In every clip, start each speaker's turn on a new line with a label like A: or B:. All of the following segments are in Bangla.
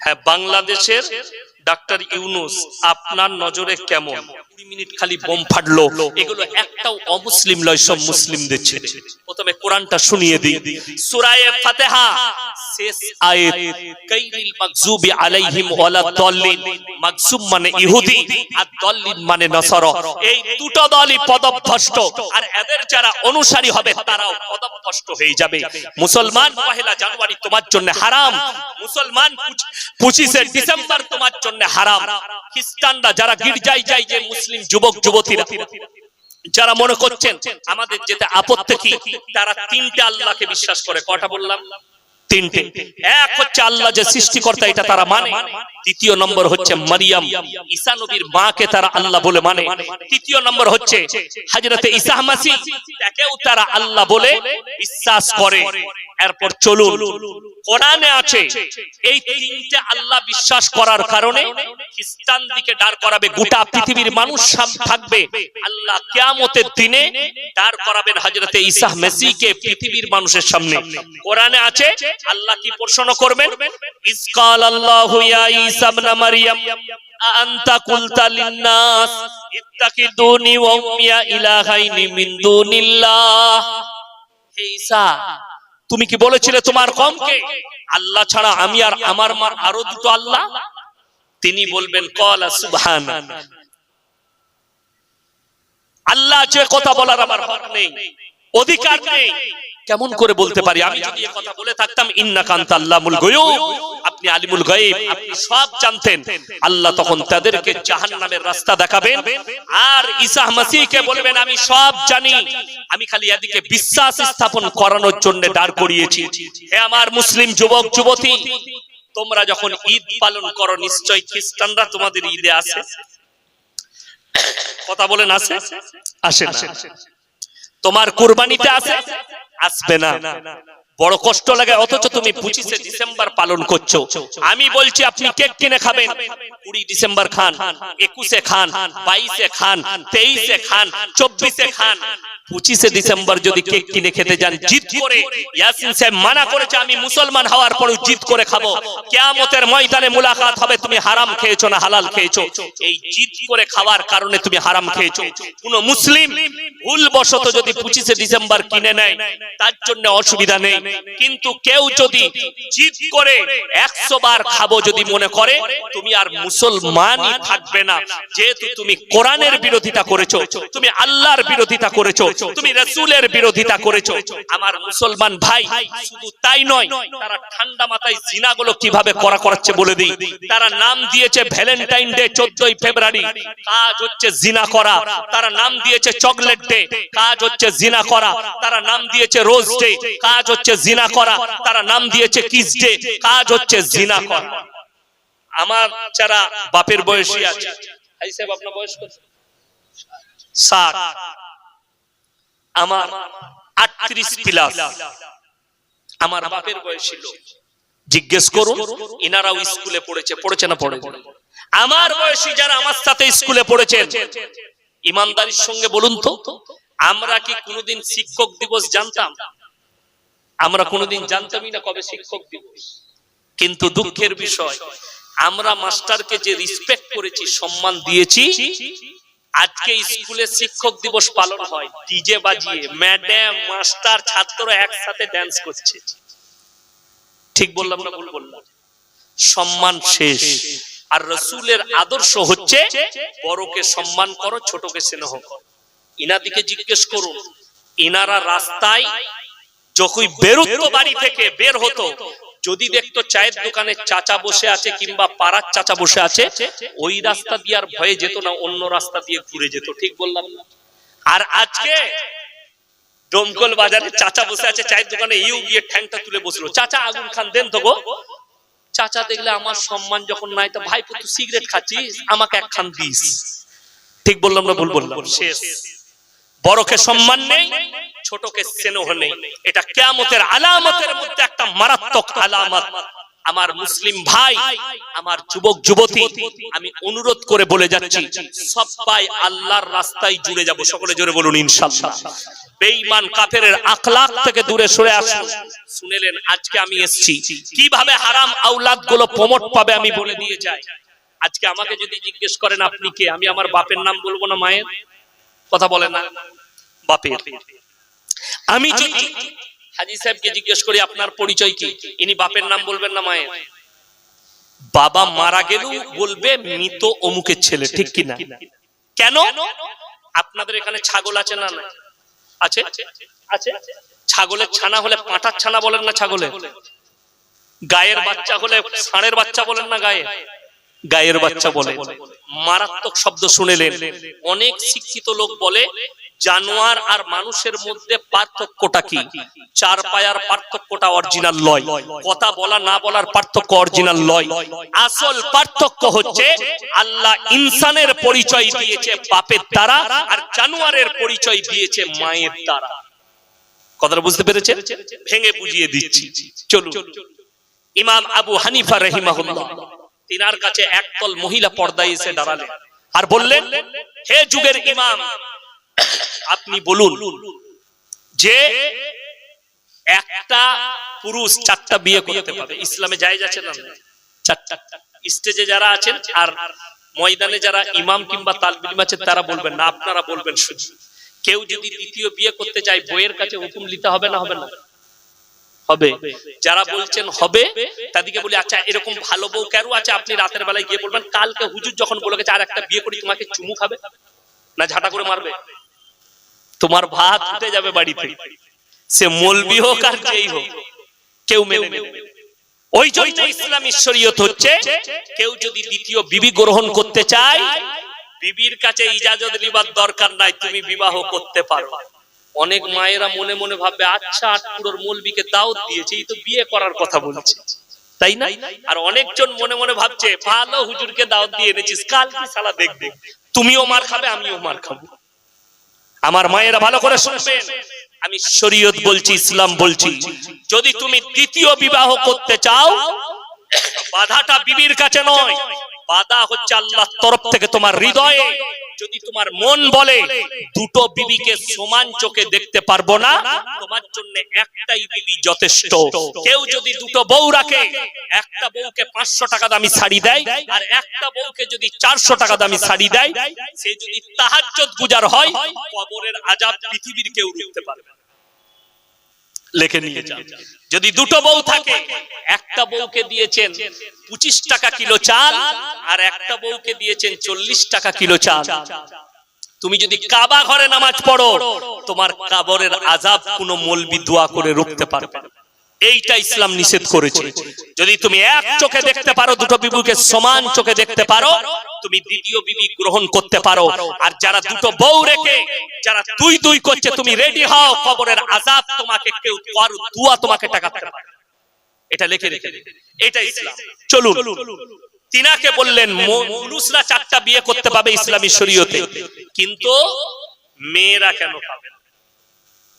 A: হ্যাঁ বাংলাদেশের ডাক্তার ইউনুস, আপনার নজরে কেমন? কুড়ি মিনিট খালি বোম ফাটলো। এগুলো একটাও অমুসলিম লয় সব মুসলিমদের ছেলে। প্রথমে কোরআনটা শুনিয়ে দিই। সূরায়ে ফাতিহা, শেষ আলাইহিম ওয়ালা মানে ইহুদি, আর মানে এই দুটো দলই আর এদের যারা অনুসারী হবে, তারাও পদভ্রষ্ট হয়ে যাবে। মুসলমান পহেলা জানুয়ারি তোমার জন্য হারাম। মুসলমান পঁচিশে ডিসেম্বর তোমার জন্য হারাম। খ্রিস্টানরা যারা গির্জায় যায় যে মুসলিম যুবক, যুবতীরা, যারা মনে করছেন আমাদের যেতে আপত্তি কি, তারা তিনটে আল্লাহকে বিশ্বাস করে। কটা বললাম? তিনটে। এক হচ্ছে আল্লাহ যে সৃষ্টিকর্তা, এটা তারা মানে। দ্বিতীয় নম্বর হচ্ছে মারিয়াম। ঈসা নবীর মাকে তারা আল্লাহ বলে মানে। তৃতীয় নম্বর হচ্ছে হযরতে ঈসা মাসি তারা আল্লাহ বলে বিশ্বাস করে। এরপর চলুন, কোরআনে আছে, এই তিনটে আল্লাহ বিশ্বাস করার কারণে খ্রিস্টান দিকে দাঁড় করাবে, গোটা পৃথিবীর মানুষ থাকবে। আল্লাহ কিয়ামতের দিনে দাঁড় করাবেন হযরতে ঈসা মেসিকে পৃথিবীর মানুষের সামনে। কোরআনে আছে, আল্লাহ কি প্রশ্ন করবেন? ইসকাল আল্লাহু ইয়া ঈসা ইবনে মারইয়াম আনতা কুলতা লিন-নাস, ইত্তাকিদুনি ওয়া উম্মিয়া ইলাহাইনি মিন দুনিল্লাহ। হে ঈসা তুমি কি বলেছিলে তোমার কমকে? আল্লাহ ছাড়া আমি আর আমার মার আরও দুটো আল্লাহ? তিনি বলবেন, কলা সুবহান আল্লাহ যে কথা বলার আমার হক নেই। অধিকার নেই। কেমন করে বলতে পারি? আমি যদি কথা বলে থাকতাম ইন্না কান্তা আল্লামুল গায়ব। আপনি আলিমুল গায়ব, আপনি সব জানতেন। আল্লাহ তখন তাদেরকে জাহান্নামের রাস্তা দেখাবেন। আর ঈসা মাসিহকে বলবেন, আমি সব জানি। আমি খালি এদিকে বিশ্বাস স্থাপন করানোর জন্য দাঁড় করিয়েছি। হে আমার মুসলিম যুবক, যুবতী, তোমরা যখন ঈদ পালন করো নিশ্চয় খ্রিস্টানরা তোমাদের ঈদে আসে। কথা বলেন, আসে? আসে না। তোমার কুরবানিতে আছে? আসবে না। বড় কষ্ট লাগে, অথচ তুমি পঁচিশে ডিসেম্বর পালন করছ। আমি বলছি, আপনি কেক কিনে খাবেন। কুড়ি ডিসেম্বর খান, একুশে খান, বাইশে খান, তেইশে খান, চব্বিশে খান পঁচিশে ডিসেম্বর যদি কেক কিনে খেতে যান জিদ করে ইয়াসিন সাহেব মানা করেছে আমি মুসলমান হওয়ার পরেও জিদ করে খাব। কেয়ামতের ময়দানে মুলাকাত হবে তুমি হারাম খেয়েছো না হালাল খেয়েছো। এই জিদ করে খাওয়ার কারণে তুমি হারাম খেয়েছো। কোন মুসলিম ভুল বশত যদি পঁচিশে ডিসেম্বর কিনে নেয় তার জন্য অসুবিধা নেই। কিন্তু কেউ যদি জিদ করে একশো বার খাব যদি মনে করে তুমি আর মুসলমানই থাকবে না। যেহেতু তুমি কোরআনের বিরোধিতা করেছ তুমি আল্লাহর বিরোধিতা করেছ তুমি রসুলের বিরোধিতা করেছ। আমার মুসলমান ভাই, শুধু তাই নয়, তারা ঠান্ডা মাথায় জিনাগুলো কীভাবে করা করাচ্ছে বলে দিই। তারা নাম দিয়েছে ভ্যালেন্টাইন ডে, চোদ্দই ফেব্রুয়ারি। কাজ হচ্ছে জিনা করা। তারা নাম দিয়েছে চকলেট ডে, কাজ হচ্ছে জিনা করা। তারা নাম দিয়েছে রোজ ডে, কাজ হচ্ছে জিনা করা। তারা নাম দিয়েছে কিস ডে, কাজ হচ্ছে জিনা করা। আমার যারা বাপের বয়সী আছে ভাই সাহেব, আপনার বয়স কত? ষাট। আমার আটত্রিশ প্লাস আমার বাপের বয়সী লোক জিজ্ঞেস করুন, ইনারাও স্কুলে পড়েছে পড়েছে না পড়ে আমার বয়সী যারা আমার সাথে স্কুলে ইমানদারির সঙ্গে বলুন তো, আমরা কি কোনোদিন শিক্ষক দিবস জানতাম? আমরা কোনোদিন জানতামই না কবে শিক্ষক দিবস। কিন্তু দুঃখের বিষয়, আমরা মাস্টারকে যে রিসপেক্ট করেছি, সম্মান দিয়েছি আজকে স্কুলে শিক্ষক দিবস পালন হয়। ডিজে বাজিয়ে ম্যাডাম মাস্টার ছাত্র একসাথে ড্যান্স করছে। ঠিক বললাম না ভুল বললাম? সম্মান শেষ। আর রসুলের আদর্শ হচ্ছে বড়কে সম্মান করো ছোটকে স্নেহ করো। ইনাদিকে জিজ্ঞেস করুন ইনারা রাস্তায় যখন বেরোতো বাড়ি থেকে বের হতো যদি দেখতো চায়ের দোকানে চাচা বসে আছে কিংবা পাড়ার চাচা বসে আছে, ওই রাস্তা দিয়ে আর ভয়ে যেত না, অন্য রাস্তা দিয়ে ঘুরে যেত, ঠিক বললাম না। আর আজকে ডমকল বাজারে চাচা বসে আছে, চায়ের দোকানে ইউ গিয়ে ঠ্যাংটা তুলে বসল। চাচা, আগুন খান, দেন তো গো। চাচা দেখলে আমার সম্মান যখন নাই, তো ভাই, তুই সিগারেট খাচ্ছিস, আমাকে এক খান দিস। ঠিক বললাম না, ভুল বললাম? শেষ। বড়কে সম্মান নেই, ছোটকে স্নেহ নেই। এটা কেয়ামতের আলামতের মধ্যে একটা মারাত্মক আলামত। আমার মুসলিম ভাই, আমার যুবক, যুবতী, আমি অনুরোধ করে বলে যাচ্ছি সবাই আল্লাহর রাস্তায় জুড়ে যাব। সকলে জোরে বলুন ইনশাআল্লাহ বেঈমান কাফেরের আখলাক থেকে দূরে সরে আসুন। শুনেলেন, আজকে আমি এসেছি। কীভাবে হারাম আওলাদগুলো প্রমোট পাবে আমি বলে দিয়ে যাই। আজকে আমাকে যদি জিজ্ঞেস করেন, আপনি কে? আমি আমার বাপের নাম বলব না, মায়ের? কথা বলে না। বাপের। আমি যদি হাজি সাহেবকে জিজ্ঞেস করি আপনার পরিচয় কি? ইনি বাপের নাম বলবেন না মায়ের। বাবা মারা গেলেও বলবে মৃত অমুকের ছেলে ঠিক কিনা? কেন? আপনাদের এখানে ছাগল আছে না না আছে? আছে? ছাগলের ছানা হলে পাঁটার ছানা বলেন না ছাগলে গায়ের বাচ্চা হলে ষাঁড়ের বাচ্চা বলেন না গায়ে গায়ের বাচ্চা বলে। মারাত্মক শব্দ শুনেলেন। অনেক শিক্ষিত লোক বলে, জানোয়ার আর মানুষের মধ্যে পার্থক্যটা কি? চার পায়ার পার্থক্যটা অরিজিনাল লয়। কথা বলা না বলার পার্থক্য অরিজিনাল লয়। আসল পার্থক্য হচ্ছে, আল্লাহ ইনসানের পরিচয় দিয়েছে বাপের দ্বারা আর জানোয়ারের পরিচয় দিয়েছে মায়ের দ্বারা। কথাটা বুঝতে পেরেছেন? ভেঙে বুঝিয়ে দিচ্ছি। চলুন। ইমাম আবু হানিফা রহিমাহুল্লাহ তিনার কাছে একদল মহিলা পর্দায় এসে দাঁড়ালেন আর বললেন, হে যুগের ইমাম, আপনি বলুন, যে একটা পুরুষ চারটা বিয়ে করতে পারে, ইসলামে জায়েজ আছে না চারটা। স্টেজে যারা আছেন আর ময়দানে যারা ইমাম কিংবা তালবিম আছে, তারা বলবেন, না, আপনারা বলবেন শুধু। কেউ যদি দ্বিতীয় বিয়ে করতে চায়, বইয়ের কাছে হুকুম নিতে হবে না হবে না? হবে। যারা বলছেন হবে, তাদেরকে বলি আচ্ছা এরকম ভালো বউ কেন আছে? আপনি রাতের বেলায় গিয়ে বলবেন, কালকে হুজুর যখন বলে গেছে আর একটা বিয়ে করি, তোমাকে চুমু খাবে না ঝাঁটা করে মারবে? তোমার ভাত উঠে যাবে বাড়িতে সে মলবি হোক আর যেই হোক, কেউ মেনে নেবে। ওই জন্য ইসলাম শরীয়ত হচ্ছে, কেউ যদি দ্বিতীয় বিবি গ্রহণ করতে চায়, বিবির কাছে ইজাজত নিবার দরকার নাই, তুমি বিবাহ করতে পারো। অনেক মায়েরা মনে মনে ভাববে আচ্ছা আটপুরোর মৌলবিকে দাওয়াত দিয়েছে, এই তো বিয়ে করার কথা বলছে। তাই না? আর অনেকজন মনে মনে ভাবছে, ভালো হুজুরকে দাওয়াত দিয়ে এনেছিস কাল কি সালা দেখবে। তুমিও মার খাবে, আমিও মার খাব। আমার মায়েরা ভালো করে শুনবেন। আমি শরীয়ত বলছি, ইসলাম বলছি। যদি তুমি দ্বিতীয় বিবাহ করতে চাও, বাধাটা বিবির কাছে নয়, বাধা হচ্ছে আল্লাহর তরফ থেকে তোমার হৃদয়ে। যদি তোমার মন বলে, দুটো বিবিকে সমান চোখে দেখতে পারব না, তোমার জন্য একটাই বিবি যথেষ্ট কেউ যদি দুটো বউ রাখে, একটা বউকে পাঁচশো টাকা দামি শাড়ি দেয়, আর একটা বউকে যদি চারশো টাকা দামি শাড়ি দেয়, সে যদি তাহার গুজার হয়, কবরের আজাদ পৃথিবীর কেউ রুখতে পারবে। লেখে নিয়ে যান যদি দুটো বউ থাকে, একটা বউকে দিয়েছেন পঁচিশ টাকা কিলো চাল আর একটা বউকে দিয়েছেন চল্লিশ টাকা কিলো চাল তুমি যদি কাবা ঘরে নামাজ পড়ো, তোমার কাবরের আজাব কোনো মলবি দোয়া করে রুখতে পারবে না। এইটা ইসলাম নিষেধ করেছে। যদি তুমি এক চোখে দেখতে পারো, দুটো বিবুকে সমান চোখে দেখতে পারো, তুমি দ্বিতীয় বিবি গ্রহণ করতে পারো। আর যারা দুটো বউ রেখে, যারা তুই তুই করছে, তুমি রেডি হও, কবরের আজাব তোমাকে কেউ কারও দুয়া তোমাকে টাকাতে পারে এটা লিখে রেখে এটা ইসলাম। চলুন। তিনাকে বললেন পুরুষরা চারটা বিয়ে করতে পাবে ইসলামী শরীয়তে। কিন্তু মেয়েরা কেন পাবে না?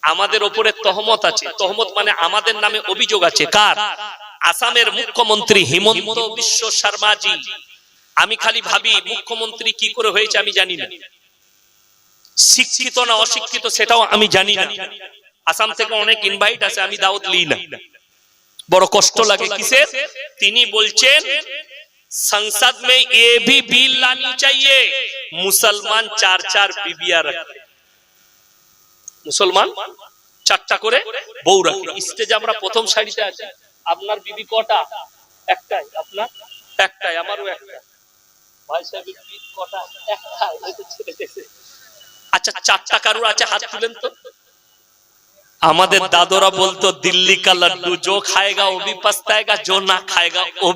A: আমাদের ওপরে তহমত আছে তহমত মানে আমাদের নামে অভিযোগ আছে কার আসামের মুখ্যমন্ত্রী হিমন্ত বিশ্ব শর্মাজি আমি খালি ভাবি মুখ্যমন্ত্রী কি করে হয়েছে আমি জানি না শিক্ষিত না অশিক্ষিত সেটাও আমি জানি না আসাম থেকে অনেক ইনভাইট আছে আমি দাওয়াত লিই না বড় কষ্ট লাগে কিসের তিনি বলছেন संसद में ये भी बिल लानी चाहिए मुसलमान चार चार बीबिया रखते মুসলমান চারটা করে বউ রাখি। স্টেজে আমরা প্রথম সারিতে আছি। আপনার বিবি কটা? একটাই আপনার? একটাই আমারও একটা আচ্ছা চারটা কারুর আছে? হাত তো। আমাদের দাদরা বলতো দিল্লি কা লাড্ডু জো খায়গা ও জো না খায়গা ও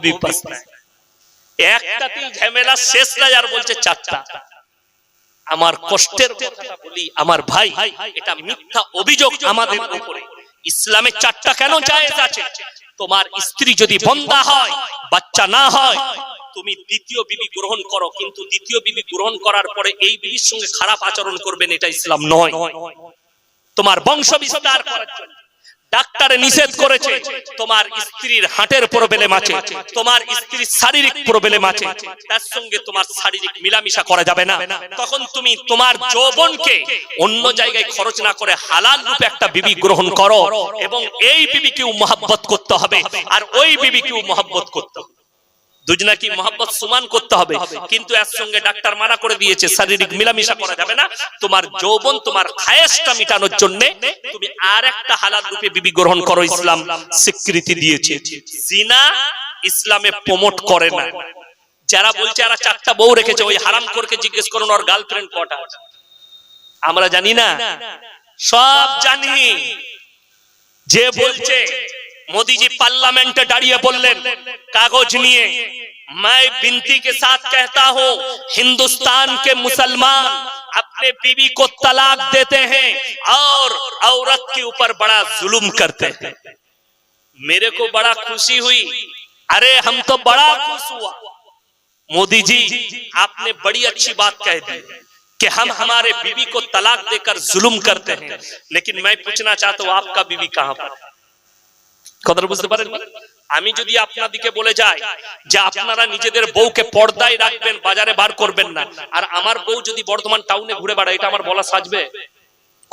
A: একটাতেই ঝামেলা শেষ নাই আর বলছে চারটা। আমার কষ্টের কথা বলি, আমার ভাই, এটা মিথ্যা অভিযোগ আমাদের উপরে। ইসলামে চারটা কেন জায়েজ আছে? তোমার স্ত্রী যদি বন্দা হয়, বাচ্চা না হয়, তুমি দ্বিতীয় বিবি গ্রহণ করো, কিন্তু দ্বিতীয় বিবি গ্রহণ করার পরে এই বিবির সঙ্গে খারাপ আচরণ করবেন এটা ইসলাম নয়। তোমার বংশ বিস্তার করার জন্য। ডাক্তারে নিষেধ করেছে, তোমার স্ত্রীর হাটের প্রবলেম আছে তোমার স্ত্রীর শারীরিক প্রবলেম আছে তার সঙ্গে তোমার শারীরিক মিলামিশা করা যাবে না। তখন তুমি তোমার যৌবনকে অন্য জায়গায় খরচ না করে হালাল রূপে একটা বিবি গ্রহণ করো, এবং এই বিবিকেও মহাব্বত করতে হবে, আর ওই বিবিকেও মহাব্বত করতে হবে। দুজনাকে মহব্বত সমান করতে হবে। কিন্তু এর সঙ্গে ডাক্তার মানা করে দিয়েছে, শারীরিক মিলামিশা করা যাবে না। তোমার যৌবন, তোমার খায়েশটা মিটানোর জন্য তুমি আর একটা হালাল রূপে বিবি গ্রহণ করো ইসলাম। স্বীকৃতি দিয়েছে। জিনা ইসলামে প্রমোট করে না। যারা বলছে এরা চারটা বউ রেখেছে, ওই হারাম করকে জিজ্ঞেস করুন, ওর গার্লফ্রেন্ড কটা? আমরা জানি না। সব জানি। যে বলছে मोदी जी पार्लियामेंट दाड़िए बोलें कागज़ निये मैं बिनती के साथ कहता हूँ, हिंदुस्तान के मुसलमान अपने बीवी को तलाक देते हैं और औरत के ऊपर बड़ा जुल्म करते हैं। मेरे को बड़ा खुशी हुई। अरे, हम तो बड़ा खुश हुआ। मोदी जी आपने बड़ी अच्छी बात कह दी कि हम हमारे बीवी को तलाक देकर जुल्म करते हैं। लेकिन मैं पूछना चाहता हूँ, आपका बीवी कहाँ पर কথাটা বুঝতে পারেন আমি যদি আপনাদিকে বলে যাই যে আপনারা নিজেদের বউকে পর্দায় রাখবেন, বাজারে বার করবেন না, আর আমার বউ যদি বর্ধমান টাউনে ঘুরে বেড়ায়, এটা আমার বলা সাজবে?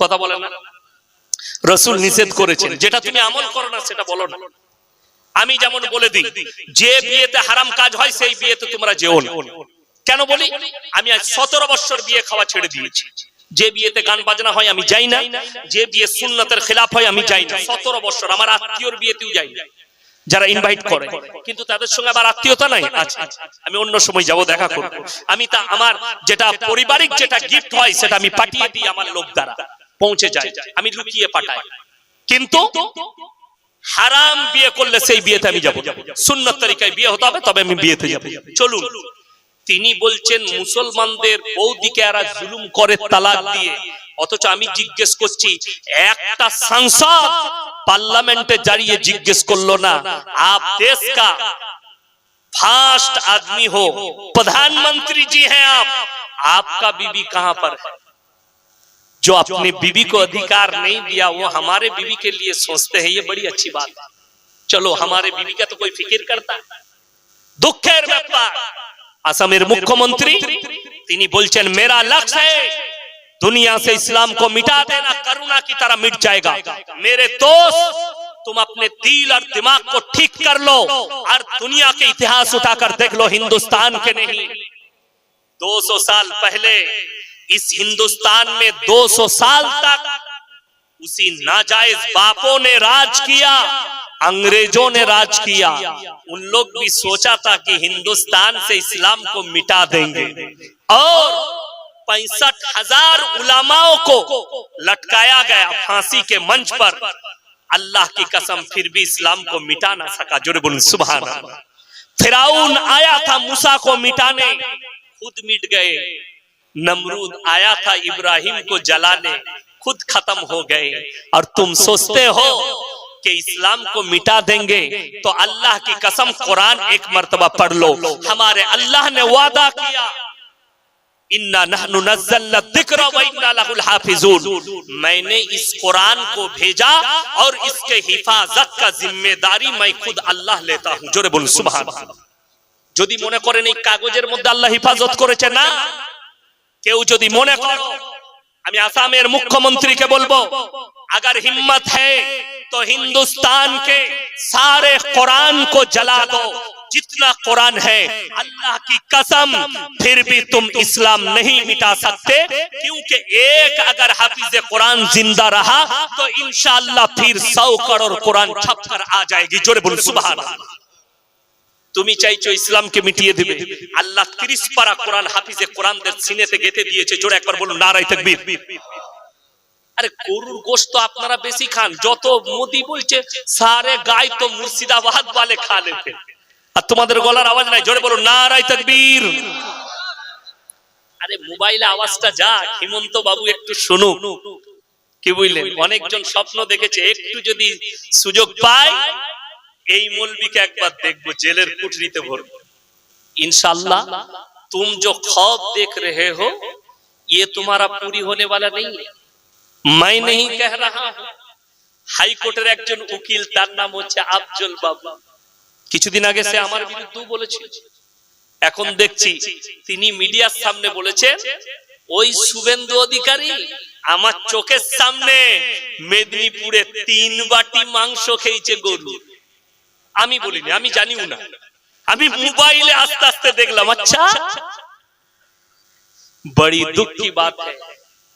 A: কথা বলে না। রসুল নিষেধ করেছেন, যেটা তুমি আমল করো না, সেটা বলো না। আমি যেমন বলে দিই, যে বিয়েতে হারাম কাজ হয়, সেই বিয়েতে তোমরা যেও না। কেন বলি? আমি আজ সতেরো বছর বিয়ে খাওয়া ছেড়ে দিয়েছি। যে বিয়েতে গান বাজনা হয় আমি যাই না। যে বিয়ে সুন্নতের খেলাফ হয় আমি যাই না। সতেরো বছর আমার আত্মীয়র বিয়েতেও যাই না। যারা ইনভাইট করে। কিন্তু তাদের সঙ্গে আবার আত্মীয়তা নাই। আছে আমি অন্য সময় যাব, দেখা করব। আমি তা আমার যেটা পারিবারিক যেটা গিফট হয় সেটা আমি পাঠিয়ে দিই আমার লোক দ্বারা। পৌঁছে যায় আমি লুকিয়ে পাঠাই। কিন্তু হারাম বিয়ে করলে সেই বিয়েতে আমি যাব সুন্নত তরিকায় বিয়ে হতে হবে, তবে আমি বিয়েতে যাব। চলুন। তিনি বলছেন মুসলমানদের বৌদিকে এরা জুলুম করে তালাক দিয়ে অথচ আমি জিজ্ঞেস করছি একটা সাংসদ পার্লামেন্টে দাঁড়িয়ে জিজ্ঞেস করলো না আপ দেশ কা फास्ट आदमी हो प्रधानमंत्री जी हैं आप आपका बीबी कहां पर है जो अपने बीबी को अधिकार नहीं दिया वो हमारे बीबी के लिए सोचते हैं ये बड़ी अच्छी बात है चलो हमारे बीबी का तो कोई फिक्र करता है দুঃখের ব্যাপার আসামের মুখ্যমন্ত্রী তিনি বলছেন মেরা লক্ষ্য है दुनिया से इस्लाम को मिटा देना करुणा की तरह मिट जाएगा मेरे दोस्त तुम अपने दिल और दिमाग को ठीक कर लो और दुनिया के इतिहास उठाकर देख लो हिंदुस्तान के नहीं 200 साल पहले इस हिंदुस्तान में 200 साल तक उसी नाजायज बापों ने राज किया अंग्रेज़ों ने राज किया। उन लोग भी सोचा था कि हिंदुस्तान से इस्लाम को मिटा देंगे। और पैंसठ हज़ार उलामाओं को लटकाया गया फांसी के मंच पर। अल्लाह की कसम, फिर भी इस्लाम को मिटा ना सका। जोरे बोलूँ सुबहान अल्लाह। फिराउन आया था मूसा को मिटाने। खुद मिट गए। नमरूद आया था इब्राहिम को जलाने। खुद खत्म हो गए। और तुम सोचते हो कि इस्लाम को मिटा देंगे तो अल्लाह की कसम कुरान एक मर्तबा पढ़ लो हमारे अल्लाह ने वादा किया इन्ना नहनु नज़्ज़लना जिक्र व इन्ना लहुल हाफिजून मैंने इस कुरान को भेजा और इसके हिफाजत का जिम्मेदारी मैं खुद अल्लाह लेता हूं जोरे बोल सुबहान যদি মনে করেন এই কাগজের মধ্যে আল্লাহ হিফাজত করেছে না কেউ যদি মনে করো আমি আসামের মুখ্যমন্ত্রীকে বলবো अगर हिम्मत है तो हिंदुस्तान के सारे कुरान को जला दो जितना कुरान है अल्लाह की कसम फिर भी तुम इस्लाम नहीं मिटा सकते क्योंकि एक अगर हाफिज कुरान जिंदा रहा तो इंशाअल्लाह फिर सौ करोड़ कुरान छप कर आ जाएगी जोरे बोल सुबह তুমি চাইছো ইসলামকে মিটিয়ে দিবে আল্লাহ তিরিশ পারা কোরআন হাফিজে কোরআনদের সিনেতে গেতে দিয়েছে জোরে একবার বলুন নারাই তাকবীর আরে গরুর গোশত আপনারা বেশি খান যত মোদি বলছে সারে গাই তো মুর্শিদাবাদ वाले খা লেতে আর তোমাদের গলার আওয়াজ নাই জোরে বলুন নারাই তাকবীর আরে মোবাইলে আওয়াজটা যা হিমন্ত বাবু একটু শুনুক কি বুঝলেন অনেকজন স্বপ্ন দেখেছে একটু যদি সুযোগ পায় এই মৌলবীকে একবার দেখবো জেলের কুঠরিতে ভরবো इंशाल्लाह तुम जो ख्वाब देख रहे हो ये तुम्हारा पूरी होने वाला नहीं है মাই নেই কেহ রাহা। হাইকোর্টের একজন উকিল, তার নাম হচ্ছে আফজল বাবু। কিছুদিন আগে সে আমার বিরুদ্ধেও বলেছিল। এখন দেখছি তিনি মিডিয়ার সামনে বলেছেন, ওই শুভেন্দু অধিকারী আমার চোখের সামনে মেদিনীপুরে তিন বাটি মাংস খেয়েছে গরু। আমি বলিনি, আমি জানিও না। আমি মোবাইলে আস্তে আস্তে দেখলাম আচ্ছা বড়ি দুঃখী বাত হ্যাঁ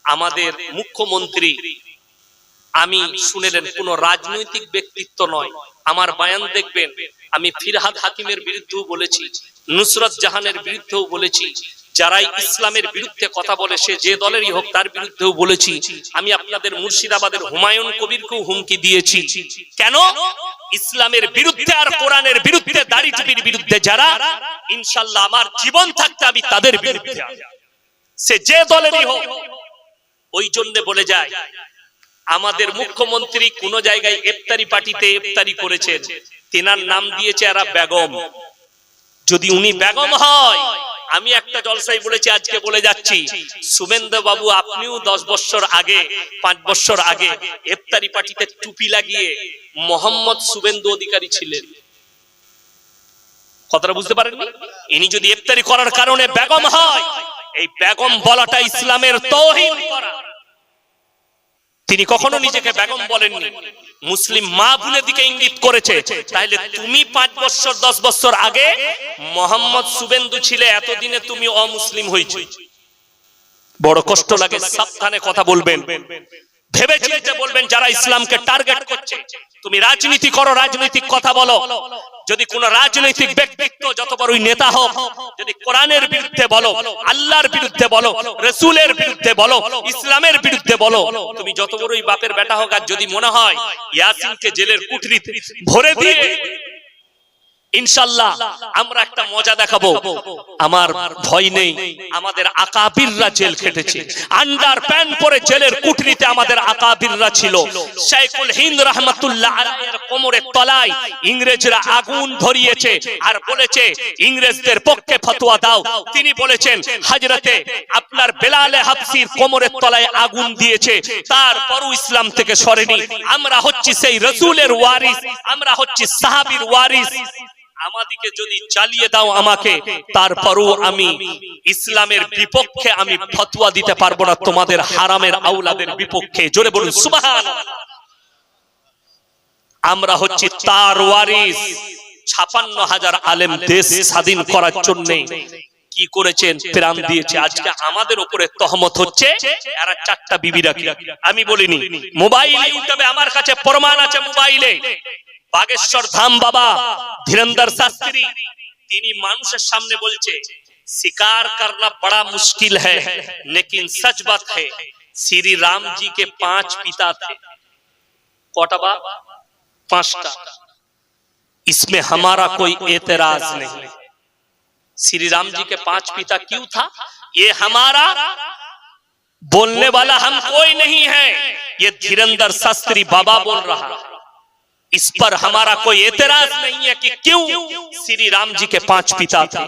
A: আমাদের মুখ্যমন্ত্রী আমি শুনেলেন কোন রাজনৈতিক ব্যক্তিত্ব নয়। আমার বয়ান দেখবেন আমি ফিরহাদ হাকিমের বিরুদ্ধেও বলেছি নুসরত জাহানের বিরুদ্ধেও বলেছি যারাই ইসলামের বিরুদ্ধে কথা বলে সে যে দলেরই হোক তার বিরুদ্ধেও বলেছি আমি আপনাদের মুর্শিদাবাদের হুমায়ুন কবিরকেও হুমকি দিয়েছি। কেন? ইসলামের বিরুদ্ধে আর কোরআনের বিরুদ্ধে দাড়ি টুপির বিরুদ্ধে যারা ইনশাল্লাহ আমার জীবন থাকতে আমি তাদের বিরুদ্ধে সে যে দলেরই হোক ওই জন্য বলে যায়, আমাদের মুখ্যমন্ত্রী কোন জায়গায় ইফতারি পার্টিতে ইফতারি করেছেন? তেনার নাম দিয়েছে এরা বেগম। যদি উনি বেগম হয়, আমি একটা জলসাই বলেছি, আজকে বলে যাচ্ছি, শুভেন্দু বাবু আপনিও দশ বছর আগে, পাঁচ বছর আগে ইফতারি পার্টিতে টুপি লাগিয়ে মোহাম্মদ শুভেন্দু অধিকারী ছিলেন। কথাটা বুঝতে পারেননি? ইনি যদি ইফতারি করার কারণে বেগম হয়, এই বেগম বলাটা ইসলামের তৌহিন করা। তিনি কখনো নিজেকে বেগম বলেননি। মুসলিম মা বুনের দিকে ইঙ্গিত করেছে। তাহলে তুমি পাঁচ বছর দশ বছর আগে মোহাম্মদ শুভেন্দু ছিলে এতদিনে তুমি অমুসলিম হয়েছে। বড় কষ্ট লাগে সাবধানে কথা বলবেন। ভেবে যে বলবেন যারা ইসলামকে টার্গেট করছে। তুমি রাজনীতি করো, রাজনৈতিক কথা বলো। যদি কোন রাজনৈতিক ব্যক্তিত্ব, যত বড়ই নেতা হোক, যদি কোরআনের বিরুদ্ধে বলো, আল্লাহর বিরুদ্ধে বলো, রসুলের বিরুদ্ধে বলো, ইসলামের বিরুদ্ধে বলো, তুমি যত বড়ই বাপের বেটা হোক, আর যদি মনে হয় ইয়াসিনকে জেলের কুঠরিতে ভরে দিয়ে ইনশাল্লাহ আমরা একটা মজা দেখাবো। আমার ভয় নেই, আমাদের আকাবিররা জেল খেটেছে। আন্ডার প্যান্ট পরে জেলের কুটরিতে আমাদের আকাবিররা ছিল। শেখুল হিন্দ রহমতুল্লাহ আলাইহির কোমরের তলায় ইংরেজরা আগুন ধরিয়েছে আর বলেছে, ইংরেজদের পক্ষে ফতোয়া দাও। তিনি বলেছেন হযরতে আপনার বেলালে হাফসির কোমরের তলায় আগুন দিয়েছে, তারপরও ইসলাম থেকে সরেনি। আমরা হচ্ছি সেই রসুলের ওয়ারিস, আমরা হচ্ছি সাহাবীর ওয়ারিস। আমাদিকে যদি চালিয়ে দাও আমাকে, তারপরও আমি ইসলামের বিপক্ষে আমি ফতোয়া দিতে পারব না তোমাদের হারামের আউলাদের বিপক্ষে। জোরে বলুন সুবহান আমরা হচ্ছি তার ওয়ারিস। ছাপান্ন হাজার আলেম দেশ স্বাধীন করার জন্য কি করেছেন? প্রাণ দিয়েছে। আজকে আমাদের উপরে তহমত হচ্ছে এরা চারটা বিবি রাখি আমি বলিনি, মোবাইল ইউটিউবে আমার কাছে প্রমাণ আছে মোবাইলে। বাগেশ্বর ধাম বাবা ধীরেন্দর শাস্ত্রী তিনি মানুষের সামনে বলছে शिकार करना बड़ा मुश्किल है लेकिन सच बात है श्री राम जी के पांच पिता थे कौटा बाप पांचटा इसमें हमारा कोई एतराज नहीं श्री राम जी के पांच पिता क्यों था ये हमारा बोलने वाला हम कोई नहीं है ये धीरेन्द्र शास्त्री बाबा बोल रहा है इस पर हमारा कोई एतराज़ नहीं है कि क्यों श्री राम जी के पाँच पिता थे।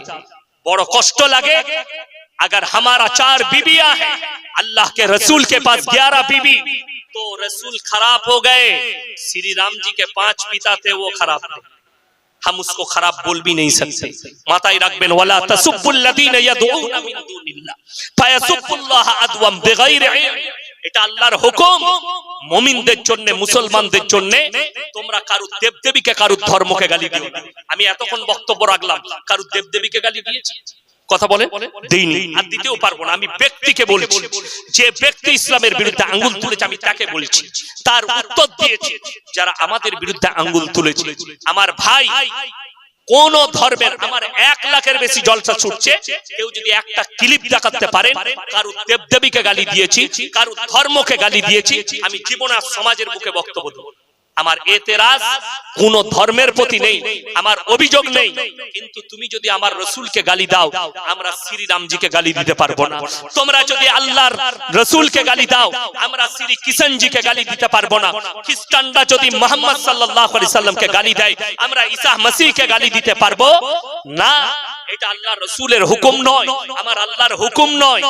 A: बड़ो कष्ट लगे। अगर हमारा चार बीबिया है, अल्लाह के रसूल के पास ग्यारह बीबी तो रसूल खराब हो गए। श्री राम जी के पाँच पिता थे, वो खराब थे। हम उसको खराब बोल भी नहीं सकते। माता रखबेन वाला तसुबुल्लदीन এটা আল্লাহর হুকুম। মুমিনদের জন্য, মুসলমানদের জন্য। তোমরা কারু দেবদেবীকে, কারু ধর্মকে গালি দিও। আমি এতক্ষণ বক্তব্য রাখলাম। কারু দেবদেবীকে গালি দিয়েছি? কথা বলে? দেইনি। আর দিতেও পারব না। আমি ব্যক্তিকে বলছি। যে ব্যক্তি ইসলামের বিরুদ্ধে আঙ্গুল তুলেছে, আমি তাকে বলছি। তার উত্তর দিয়েছি, যারা আমাদের বিরুদ্ধে আঙ্গুল তুলেছে। আমার ভাই কোন ধর্মের আমার এক লাখের বেশি জলসা ছুটছে? কেউ যদি একটা ক্লিপ দেখাতে পারেন কারও দেবদেবীকে গালি দিয়েছি কারও ধর্মকে গালি দিয়েছি, আমি জীবন আর সমাজের মুখে বক্তব্য দেবো। আমার এতেরাজ কোন ধর্মের প্রতি নেই, আমার অভিযোগ নেই। কিন্তু তুমি যদি আমার রসুলকে গালি দাও, আমরা শ্রী রামজিকে গালি দিতে পারব না। তোমরা যদি আল্লাহর রসুলকে গালি দাও, আমরা শ্রী কিষণজিকে গালি দিতে পারব না। খ্রিস্টানরা যদি মোহাম্মদ সাল্লামকে গালি দেয়, আমরা ঈসা মসিহকে গালি দিতে পারব? না, এটা আল্লাহর রসুলের হুকুম নয়, আমার আল্লাহর হুকুম নয়।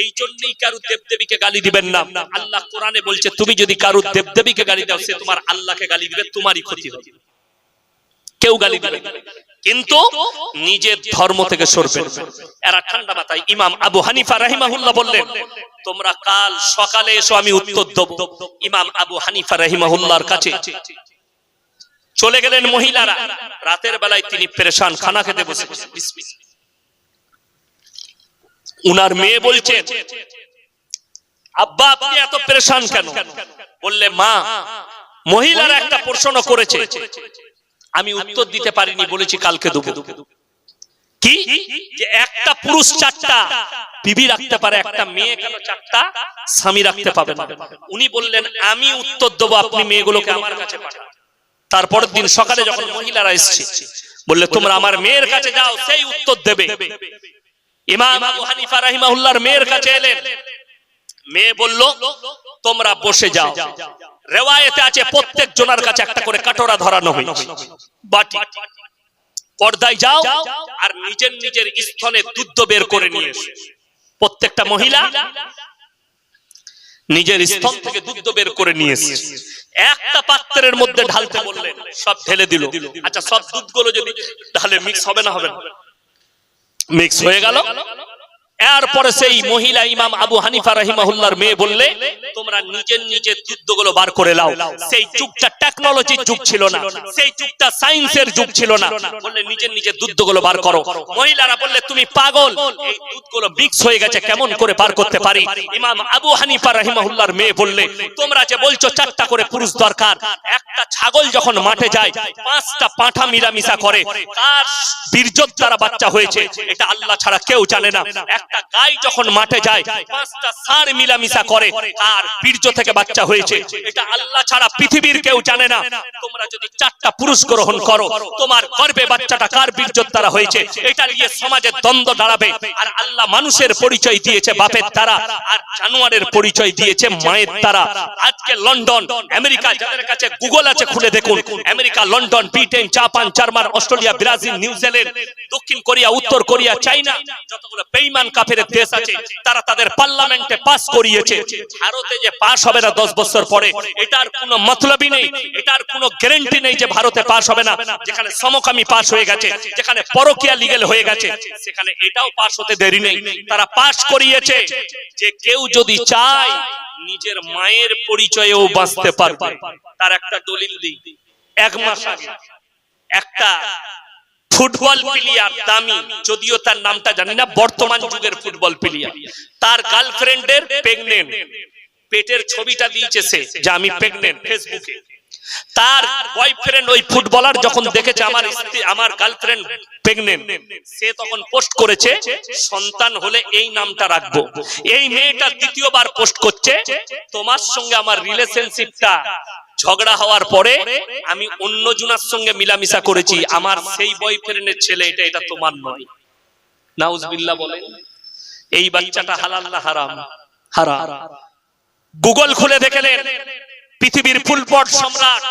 A: এই জন্যই কারু দেবদেবীকে গালি দিবেন না আল্লাহ কোরআনে বলছে, তুমি যদি কারু দেবদেবীকে গালি দাও, সে তোমার আল্লাহকে গালি দিবে, তোমারই ক্ষতি হবে কেউ গালি দিবে। কিন্তু নিজের ধর্ম থেকে সরবেন। এরা ঠান্ডা মাথায় ইমাম আবু হানিফা রাহিমাহুল্লাহ বললেন, তোমরা কাল সকালে এসো, আমি উত্তর দেব ইমাম আবু হানিফা রাহিমাহুল্লাহর কাছে চলে গেলেন মহিলারা রাতের বেলায় তিনি পেরেশান খানা খেতে বসে বিসমিল্লাহ। উনার মেয়ে বলছে, আব্বা, আপনি এত পেরেশান কেন? বললে, মা, মহিলারা একটা প্রশ্ন করেছে। আমি উত্তর দিতে পারিনি, বলেছি কালকে দেবো। কি? যে একটা পুরুষ চারটা, বিবি রাখতে পারে, একটা মেয়ে কেন চারটা, স্বামী রাখতে পাবে না। উনি বললেন, আমি উত্তর দেবো, আপনি মেয়েগুলোকে আমার কাছে পাঠান তারপরের দিন সকালে যখন মহিলারা এসছে, বললে, তোমরা আমার মেয়ের কাছে যাও, সেই উত্তর দেবে। ইমাম আবু হানিফা রাহিমাহুল্লাহর মেয়ের কাছে এলেন। মেয়ে বলল, তোমরা বসে যাও। রেওয়ায়েতে আছে প্রত্যেক জনের কাছে একটা করে কাটোরা ধরানো হয়েছে। বাটি, পর্দায় যাও আর নিজের নিজের স্থলে দুধ বের করে নিয়ে প্রত্যেকটা মহিলা নিজের থেকে দুধ বের করে নিয়ে একটা পাত্রের মধ্যে ঢালতে বললেন, সব ঢেলে দিল। আচ্ছা সব দুধগুলো যদি ঢালে মিক্স হবে না হবে না? মিক্স হয়ে গেল। এরপরে সেই মহিলা ইমাম আবু হানিফা রাহিমাহুল্লাহর মেয়ে বললে, তোমরা নিজের নিজের যুদ্ধগুলো বার করে লাও সেই যুগটা টেকনোলজির যুগ ছিল না। সেই যুগটা সায়েন্সের যুগ ছিল না। বললে, নিজের নিজের দুধগুলো বার করো। মহিলারা বললে, তুমি পাগল। এই দুধগুলো মিক্স হয়ে গেছে। কেমন করে বার করতে পারি? ইমাম আবু হানিফা রাহিমাহুল্লাহর মেয়ে বললে, তোমরা যে বলছো চারটা করে পুরুষ দরকার। একটা ছাগল যখন মাঠে যায়, পাঁচটা পাঁঠা মিলামিশা করে, তার বীর্যত দ্বারা বাচ্চা হয়েছে। এটা আল্লাহ ছাড়া কেউ জানে না। একটা গাই যখন মাঠে যায়, পাঁচটা ষাঁড় মিলামিশা করে কার বীর্য থেকে বাচ্চা হয়েছে। এটা আল্লাহ ছাড়া পৃথিবীর কেউ জানে না। তোমরা যদি চারটা পুরুষ গ্রহণ করো, তোমার গর্বে বাচ্চাটা কার বীর্যত দ্বারা হয়েছে? এটা নিয়ে সমাজে দ্বন্দ্ব দাঁড়াবে। আর আল্লাহ মানুষের পরিচয় দিয়েছে বাপের দ্বারা, আর জানোয়ারের পরিচয় দিয়েছে মায়ের দ্বারা। আজকে লন্ডন, আমেরিকা, যাদের কাছে গুগল আছে, খুলে দেখুন। America, London, Britain, Japan, German, Australia, Brazil, New Zealand, দক্ষিণ কোরিয়া, উত্তর কোরিয়া, চাইনা, যতগুলো বেঈমান কাফের দেশ আছে, তারা তাদের পার্লামেন্টে পাস করিয়েছে। ভারতে যে হবে না দশ বছর পরে, এটার কোনো মতলবই নেই, এটার কোনো গ্যারান্টি নেই যে ভারতে হবে না। যেখানে সমকামী হয়ে গেছে, যেখানে পরকিয়া লিগেল হয়ে গেছে, সেখানে এটাও হতে দেরি নেই। তারা করিয়েছে যে কেউ যদি চায়, নিজের মায়ের পরিচয়েও বাঁচতে পারবে। তার একটা দলিল দিই, এক মাস আগে, একটা ফুটবল প্লেয়ার দামি, যদিও তার নামটা জানি না, বর্তমান যুগের ফুটবল প্লেয়ার। তার গার্লফ্রেন্ডের প্রেগনেন্ট। পেটের ছবিটা দিয়েছে যে আমি প্রেগনেন্ট, ফেসবুকে। তার বয়ফ্রেন্ড ওই ফুটবলার যখন দেখেছে আমার স্ত্রী, আমার গার্লফ্রেন্ড প্রেগনেন্ট, সে তখন পোস্ট করেছে, সন্তান হলে এই নামটা রাখব। এই মেয়েটা দ্বিতীয়বার পোস্ট করছে, তোমার সঙ্গে আমার রিলেশনশিপটা ঝগড়া হওয়ার পরে আমি অন্য জনার সঙ্গে মিলামিশা করেছি। আমার সেই বয়ফ্রেন্ডের ছেলে এটা এটা তোমার নয়। নাউজবিল্লাহ বলেন, এই বাচ্চাটা হালাল না হারাম? হারাম। গুগল খুলে দেখলেন, পৃথিবীর ফুটবল সম্রাট,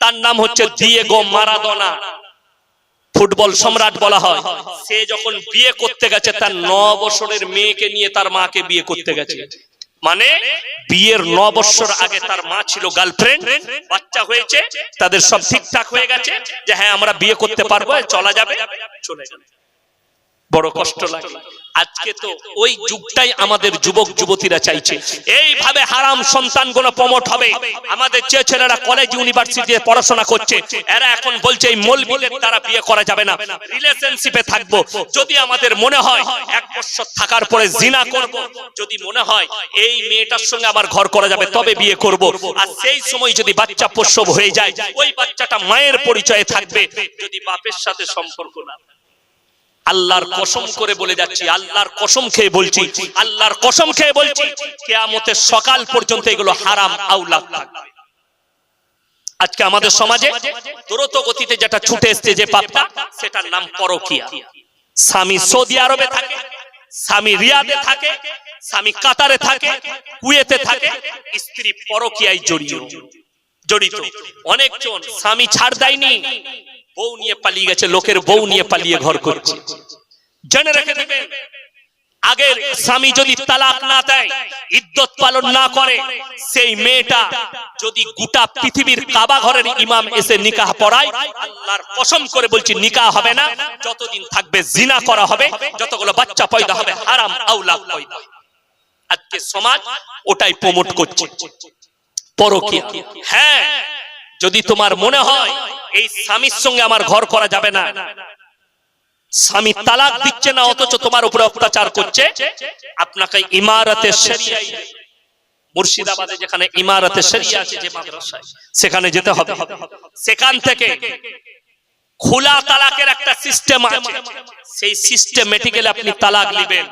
A: তার নাম হচ্ছে দিয়েগো মারাদোনা ফুটবল সম্রাট বলা হয়। সে যখন বিয়ে করতে গেছে, তার ন বছরের মেয়েকে নিয়ে তার মাকে বিয়ে করতে গেছে। মানে বিয়ের ন বছর আগে তার মা ছিল গার্লফ্রেন্ড বাচ্চা হয়েছে, তাদের সব ঠিকঠাক হয়ে গেছে, যে হ্যাঁ আমরা বিয়ে করতে পারব, চলা যাবে, চলে যাবে। বড় কষ্ট লাগে। আজকে তো ওই যুগটাই আমাদের যুবক যুবতীরা চাইছে। এইভাবে হারাম সন্তানগুলো প্রমোট হবে। আমাদের যে ছেলেরা কলেজ ইউনিভার্সিটিতে পড়াশোনা করছে। এরা এখন বলছে, এই মৌলবীদের দ্বারা বিয়ে করা যাবে না। রিলেশনশিপে থাকব। যদি আমাদের মনে হয় এক বছর থাকার পরে জিনা করব, যদি মনে হয় এই মেয়েটার সঙ্গে আমার ঘর করা যাবে, তবে বিয়ে করব। আর সেই সময় যদি বাচ্চা প্রসব হয়ে যায়, ওই বাচ্চাটা মায়ের পরিচয়ে থাকবে। যদি বাপের সাথে সম্পর্ক না আল্লাহর কসম করে বলে যাচ্ছি, আল্লাহর কসম খেয়ে বলছি, আল্লাহর কসম খেয়ে বলছি, কেয়ামতের সকাল পর্যন্ত এগুলো হারাম, আউলাদ আজকে আমাদের সমাজে দ্রুত গতিতে যেটা ছুটে এসছে যে পাপটা, সেটার নাম পরকিয়া। স্বামী সৌদি আরবে থাকে, স্বামী রিয়াদে থাকে, স্বামী কাতারে থাকে, কুয়েতে থাকে, স্ত্রী পরকিয়ায় জড়িত জড়িত। অনেকজন স্বামী ছাড় দেয়নি। বউ নিয়ে পালিয়ে গেছে, লোকের বউ নিয়ে পালিয়ে ঘর করছে। জেনে রেখে দেবেন আগের স্বামী যদি তালাক না দেয় ইদ্যত পালন না করে, সেই মেয়েটা যদি গোটা পৃথিবীর কাবা ঘরের ইমাম এসে নিকাহ পড়ায়, আল্লাহর কসম করে বলছি নিকাহ হবে না। যতদিন থাকবে জিনা করা হবে, যতগুলো বাচ্চা পয়দা হবে, হারাম আউলাদ পয়দা। আজকে সমাজ ওটাই প্রমোট করছে। পরকীয়া। হ্যাঁ যদি তোমার মনে হয় এই স্বামীর সঙ্গে আমার ঘর করা যাবে না। স্বামী তালাক দিচ্ছে না, অথচ তোমার উপরে অত্যাচার করছে। আপনাকে ইমারতে মুর্শিদাবাদে যেখানে ইমারতে শরিয়া আছে সেখানে যেতে হবে। সেখান থেকে খোলা তালাকের একটা সিস্টেম আছে। সেই সিস্টেমেটিক্যালি আপনি তালাক নেবেন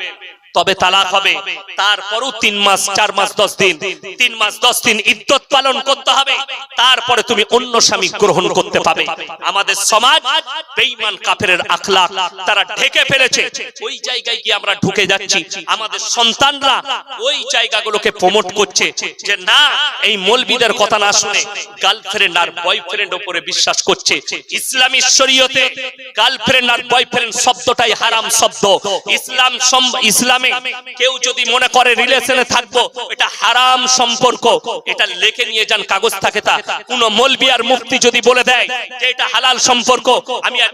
A: তবে তালাক হবে। তারপরও তিন মাস, চার মাস, দশ দিন। তিন মাস, দশ দিন ইদ্যত পালন করতে হবে। তারপরে তুমি অন্য স্বামী গ্রহণ করতে পাবে। আমাদের সমাজ বেঈমান কাফেরের আখলাক, তারা ঢেকে ফেলেছে। ওই জায়গায় গিয়ে আমরা ঢুকে যাচ্ছি। আমাদের সন্তানরা ওই জায়গাগুলোকে প্রমোট করছে যে, না, এই মৌলবিদের কথা না শুনে গার্লফ্রেন্ড আর বয়ফ্রেন্ড উপরে বিশ্বাস করছে। ইসলামী শরীয়তে গার্লফ্রেন্ড আর বয়ফ্রেন্ড শব্দটাই হারাম শব্দ। ইসলাম সম- ইসলামে কেউ যদি মনে করে রিলেশনে থাকব, এটা হারাম সম্পর্ক। এটা লেখে নিয়ে যান, কাগজ থাকে তা। কোন মুক্তি যদি বলে দেয় যে এটা হালাল সম্পর্ক, আমি আর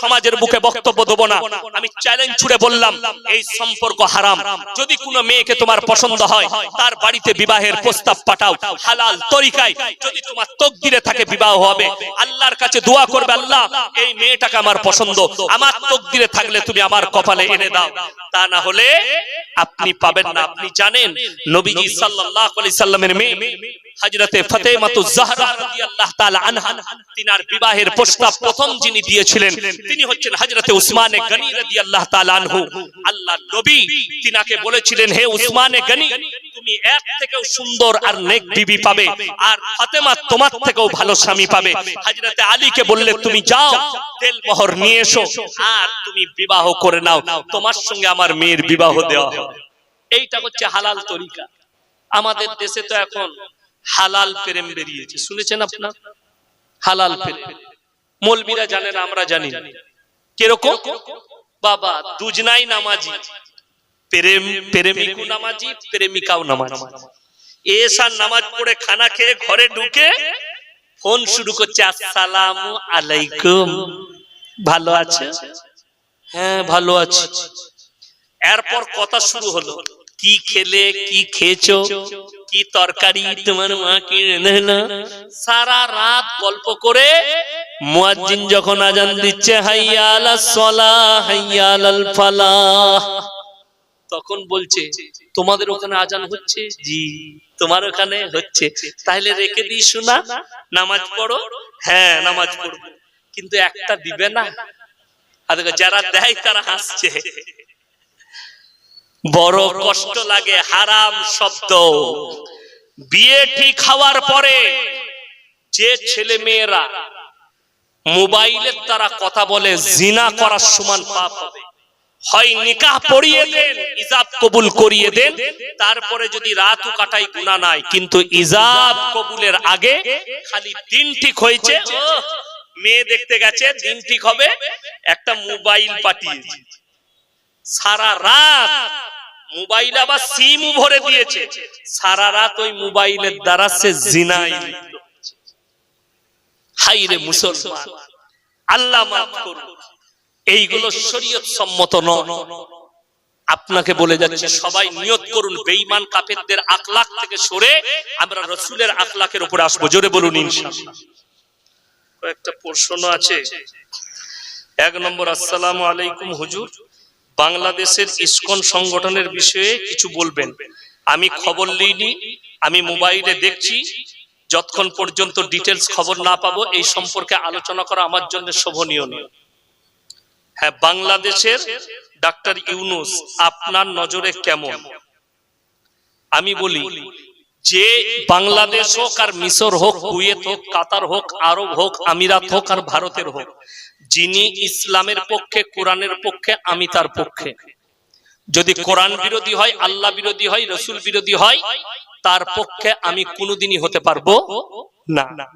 A: সমাজের বুকে বক্তব্য দেবো না। আমি চ্যালেঞ্জ ছুড়ে বললাম, এই সম্পর্ক হারাম। যদি কোনো মেয়েকে তোমার পছন্দ হয়, তার বাড়িতে বিবাহের প্রস্তাব পাঠাও। হালাল তরিকায় যদি তোমার তকদিরে থাকে, বিবাহ হবে। আল্লাহর কাছে দোয়া করবে, আল্লাহ, এই মেয়েটাকে আমার পছন্দ। আমার তকদিরে থাকলে তুমি আমার কপালে এনে দাও। তা না হলে আপনি পাবেন না। আপনি জানেন নবীজি সাল্লাল্লাহু আলাইহি সাল্লামের মেয়ে, হযরতে ফাতেমাতু জাহরা রাদিয়াল্লাহু তাআলা আনহা, তিনার বিবাহের প্রস্তাব প্রথম যিনি দিয়েছিলেন, তিনি হচ্ছেন হযরতে উসমানে গনি রাদিয়াল্লাহু তাআলা আনহু। আল্লাহ নবী তিনাকে বলেছিলেন, হে উসমানে গনি তুমি এক থেকেও সুন্দর আর নেক বিবি পাবে। আর ফাতেমা তোমার থেকেও ভালো স্বামী পাবে। হযরতে আলীকে বললে তুমি যাও তেল মোহর নিয়ে এসো। আর তুমি বিবাহ করে নাও। তোমার সঙ্গে আমার মেয়ের বিবাহ দেওয়া হবে। এইটা হচ্ছে হালাল তরিকা। আমাদের দেশে তো এখন হালাল প্রেম বেরিয়েছে। শুনেছেন আপনার? হালাল প্রেম। মৌলবীরা জানেন আমরা জানি কীরকম? বাবা দুজনাই নামাজি। প্রেম প্রেমিকও নামাজি প্রেমিকাও নামাজি। এসার নামাজ পড়ে খানা খেয়ে ঘরে ঢুকে ফোন শুরু করছে আসসালামু আলাইকুম। ভালো আছে? হ্যাঁ ভালো আছে। এরপর কথা শুরু হলো কি খেলে কি খেয়েছো? কি তরকারি তোমার মা কি রেঁধেলো সারা রাত গল্প করে মুয়াজ্জিন যখন আজান দিচ্ছে হাইয়া আলাস সালাহ হাইয়া আলাল ফালাহ। তখন বলছে তোমাদের ওখানে আজান হচ্ছে? জি তোমার ওখানে হচ্ছে। তাহলে রেখে দিই শোনা নামাজ পড়ো? হ্যাঁ নামাজ পড়ব। কিন্তু একটা দিবে না? আর দেখো, যারা দেয় তারা হাসছে। বড় কষ্ট লাগে হারাম শব্দ। বিয়ে ঠিক হওয়ার পরে যে ছেলে মেয়েরা মোবাইলের দ্বারা কথা বলে জিনা করার সমান পাপ হবে। হয় নিকাহ পড়িয়ে দেন, ইজাব কবুল করিয়ে দেন, তারপরে যদি রাতও কাটাই গুণা নাই, কিন্তু ইজাব কবুলের আগে খালি দিন ঠিক হয়েছে, মেয়ে দেখতে গেছে, দিন ঠিক হবে, একটা মোবাইল পাঠিয়েছে সারা রাত মোবাইল আবার সিম ভরে দিয়েছে, সারা রাত ওই মোবাইলের দ্বারা সে জিনাই লিপ্ত হচ্ছে। হাই রে মুসলমান, আল্লাহ মাফ করুন এইগুলো শরীয়ত সম্মত নয়। আপনাকে বলে যাচ্ছে, সবাই নিয়ত করুন, বেঈমান কাফেরদের আখলাক থেকে সরে আমরা রসুলের আখলাকের উপরে আসব। জোরে বলুন ইনশাআল্লাহ। কয়েকটা প্রশ্ন আছে। এক নম্বর, আসসালামু আলাইকুম হুজুর। বাংলাদেশের ইসকন সংগঠনের বিষয়ে কিছু বলবেন। আমি খবর লইনি, আমি মোবাইলে দেখছি। যতক্ষণ পর্যন্ত ডিটেলস খবর না পাবো, এই সম্পর্কে আলোচনা করা আমার জন্য শোভনীয় নয়। হ্যাঁ বাংলাদেশের ডাক্তার ইউনুস, আপনার নজরে কেমন? আমি বলি, যে বাংলাদেশ হোক আর মিশর হোক, কুয়েত হোক, কাতার হোক, আরব হোক, আমিরাত হোক আর ভারতের হোক, যিনি ইসলামের পক্ষে, কোরআনের পক্ষে, আমি তার পক্ষে। যদি কোরআন বিরোধী হয়, আল্লাহ বিরোধী হয়, রসুল বিরোধী হয়, তার পক্ষে আমি কোনোদিনই হতে পারব না।